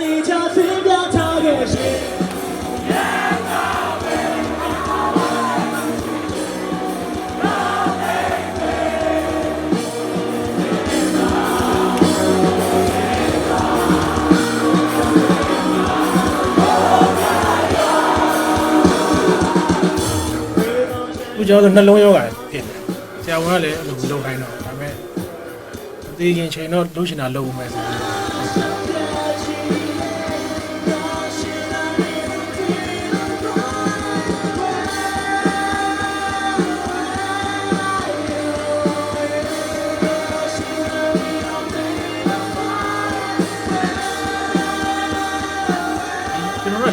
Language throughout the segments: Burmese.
တေချာဆွေးပြထားခဲ့ရှင်ခုကျွန်တော်တို့နှလုံးယောဂါဖြစ်တယ်ဆရာဝန်ကလည်းအဲ့လိုမလုပ်ခိုင်းတော့ဘူးဒါပေမဲ့အသေးခင်ချိန်တော့လုပ်ချင်တာလုပ်ဦးမယ်ဆိုပြီး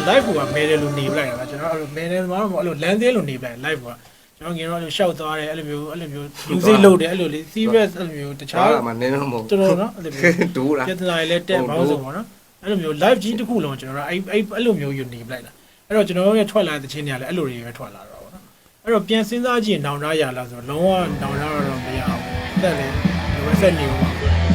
တော်တို့ live ကမဲတယ်လို့နေပလိုက်တာကျွန်တော်အဲ့လိုမဲတယ်မှာတော့အဲ့လိုလမ်းသေးလို့နေပလိုက် live ကကျွန်တော်ငင်တော့အဲ့လိုရှောက်သွားတယ်အဲ့လိုမျိုးအဲ့လိုမျိုး music လုပ်တယ်အဲ့လိုလေ serious အဲ့လိုမျိုးတခြားအားမှနည်းတော့မဟုတ်တော်တော်နော်အဲ့လိုမျိုးဒူးလားပြဿနာတွေလည်းတက်ပေါင်းစုံပါနော်အဲ့လိုမျိုး live ကြီးတစ်ခုလုံးကျွန်တော်တို့အဲ့အဲ့အဲ့လိုမျိုးယူနေပလိုက်တာအဲ့တော့ကျွန်တော်တို့ရဲ့ထွက်လာတဲ့ချင်းတွေကလည်းအဲ့လိုတွေပဲထွက်လာတော့ဗောနော်အဲ့တော့ပြန်စဉ်းစားကြည့်ရင်နောင်တရလားဆိုတော့လုံးဝနောင်တရတော့မရအောင်တက်လေဒီဝက်ဆက်နေဦးပါ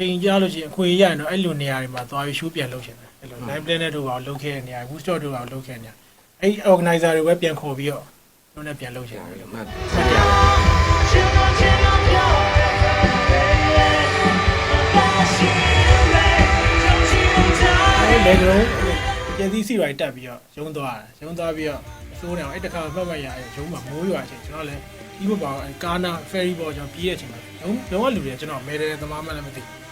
ချိန်ကြလို့ရှိရင်အခွင့်အရေးရရင်တော့အဲ့လိုနေရာတွေမှာသွားပြီး show ပြန်လုပ်ရှင်တယ်အဲ့လို live plan နဲ့တို့ကလုပ်ခဲ့တဲ့နေရာ boost shot တို့ကလုပ်ခဲ့တဲ့နေရာအဲ့ organizer တွေပဲပြန်ခေါ်ပြီးတော့တို့နဲ့ပြန်လုပ်ရှင်တယ်လို့မှတ်ဆက်ပြရအောင်အဲ့လေကလုံးကျင်းသီးစီရိုက်တက်ပြီးတော့ရုံးသွားတယ်ရုံးသွားပြီးတော့စိုးနေအောင်အဲ့တခါမှတ်မှတ်ရအဲ့ရုံးမှာမိုးရွာချိန်ကျွန်တော်လည်းဒီဘက်ပါအဲ့ကာနာ ferry ပေါ်ကျွန်တော်ပြေးတဲ့အချိန်မှာရုံးရုံးကလူတွေကျွန်တော်မဲတယ်သမားမှလည်းမသိဘူး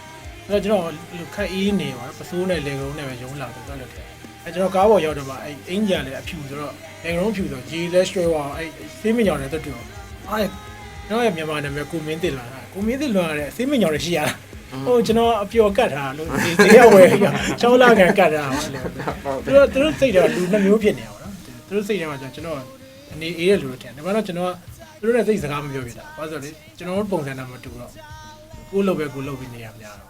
အဲ့တော့ကျွန်တော်ခက်အေးနေပါပစိုးနဲ့လေကလုံးနဲ့ပဲရုံးလာတော့တော့လို့တယ်အဲ့ကျွန်တော်ကားပေါ်ရောက်တော့မှအဲ့အင်ဂျင်လည်းအဖြူဆိုတော့လေကလုံးဖြူဆိုရေလဲရွှဲသွားအဲ့ဆေးမညောင်တဲ့တူအဲ့ကျွန်တော်ရဲ့မြန်မာနာမည်ကိုမင်းတင်လာတာကိုမင်းတင်လာတဲ့ဆေးမညောင်တွေရှိရတာဟိုကျွန်တော်အပျော်ကတ်ထားလို့ဒီတရားဝယ်ရချောင်းလာကန်ကတ်ထားပါလေသူတို့သူတို့စိတ်တော့လူနှမျိုးဖြစ်နေတာပေါ့နော်သူတို့စိတ်ထဲမှာကျွန်တော်အနေအေးတဲ့လူတွေထင်တယ်ဒါမှတော့ကျွန်တော်သူတို့နဲ့စိတ်စကားမပြောပြတာဘာလို့လဲကျွန်တော်တို့ပုံစံနဲ့မတူတော့ကိုလိုပဲကိုလိုပြီးနေရများတော့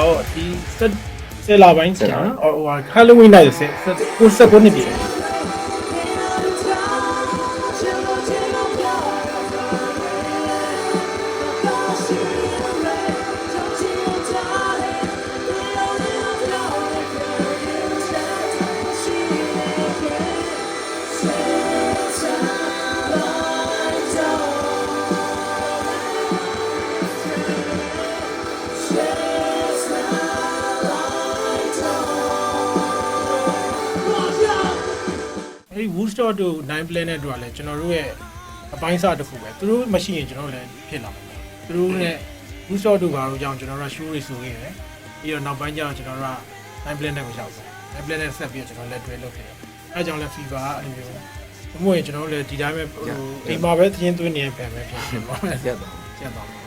တော့ဒီဆက်ဆယ်လာပိုင်းကြာနော်ဟိုဟာ Halloween night ဆက်ဆက်ကိုဆက်ကိုနေပြီအဲ Woodstock တို့9 planet တို့ကလည်းကျွန်တော်တို့ရဲ့အပိုင်းအစတစ်ခုပဲသူတို့မရှိရင်ကျွန်တော်တို့လည်းဖြစ်လာမှာပေါ့သူတို့နဲ့ Woodstock တို့ဘာလို့ကြောင့်ကျွန်တော်တို့ show တွေဆိုခဲ့တယ်ပြီးတော့နောက်ပိုင်းကျတော့ကျွန်တော်တို့က9 planet ကိုရောက်တယ်9 planet ဆက်ပြီးတော့ကျွန်တော်လက်တွဲလုပ်ခဲ့တယ်အဲကြောင့်လည်း fever အဲ့လိုမျိုးမဟုတ်ရင်ကျွန်တော်တို့လည်းဒီတိုင်းပဲဟိုအိမ်မှာပဲသင်းသွင်းနေရပြန်ပဲဖြစ်ဖြစ်ပါမယ်ရက်တော့ကျန်တော့